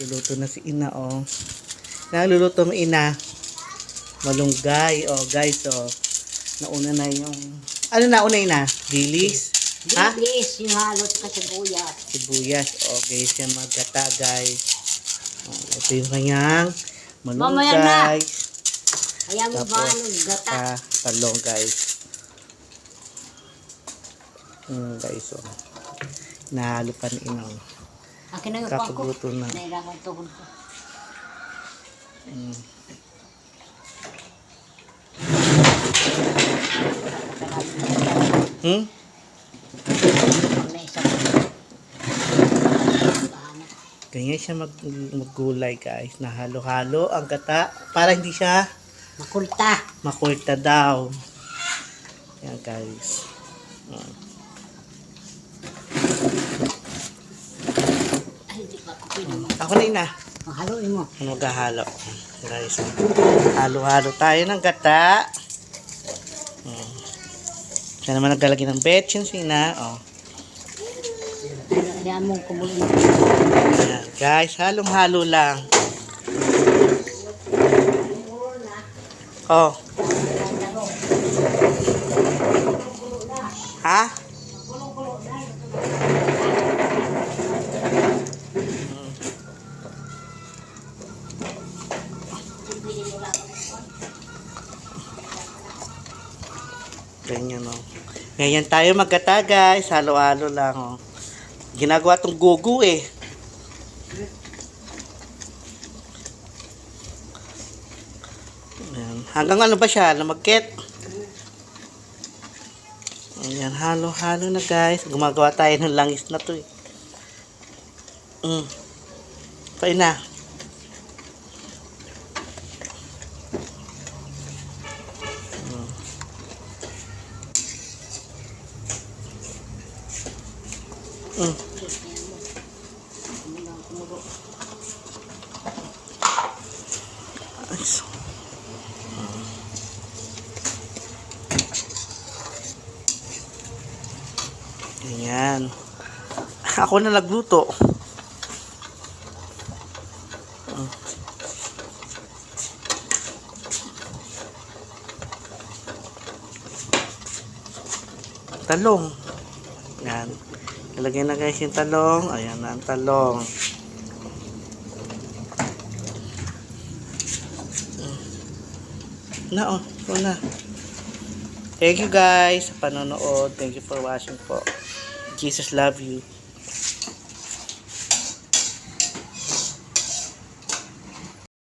Luluto na si ina, oh. Naluluto mo, ina. Malunggay, oh, guys, oh. Nauna na yung... Ano nauna, ina? Dilis? Ha? Bilis, yung halot ka sa buyat. Sibuyas. Okay, siya magkata, guys. Oh, ito yung kanyang Mamaya na. malunggay. Kaya mo ba nung gata? Ah, talong, guys. Hmm, guys, oh. Nahalo pa ni ina, oh. Akin na yung pako. Kakagluto na. Nailangan tuhod ko. Hmm. Hmm? Bahala. Ganyan siya mag maggulay guys. Nahalo-halo ang gata para hindi siya Makulta. makulta daw. Yan guys. Hmm. Ay, hindi pa ako na ina. Mahaluin mo. Ano maghahalo? Guys, halo-halo tayo ng gata. Hmm. Siya naman naglalagay ng betchin si ina. Oh. Kaya mo kumulong. Ayan, guys, halong-halo lang. Oh. Ha? Ganyan, oh. Ganyan tayo magkata, guys. Halo-halo lang, oh. Ginagawa tong gugu, eh. Ayan. Hanggang ano ba siya? Lumagkit? Ayan, halo-halo na guys. Gumagawa tayo ng langis na to eh. Mm. Pain na. Mm. Ay, so- Ganyan. Ako na nagluto. Talong. Yan. Lalagyan na guys yung talong. Ayan na ang talong. Na oh, ito na. Thank you guys sa panonood. Thank you for watching po. Jesus love you.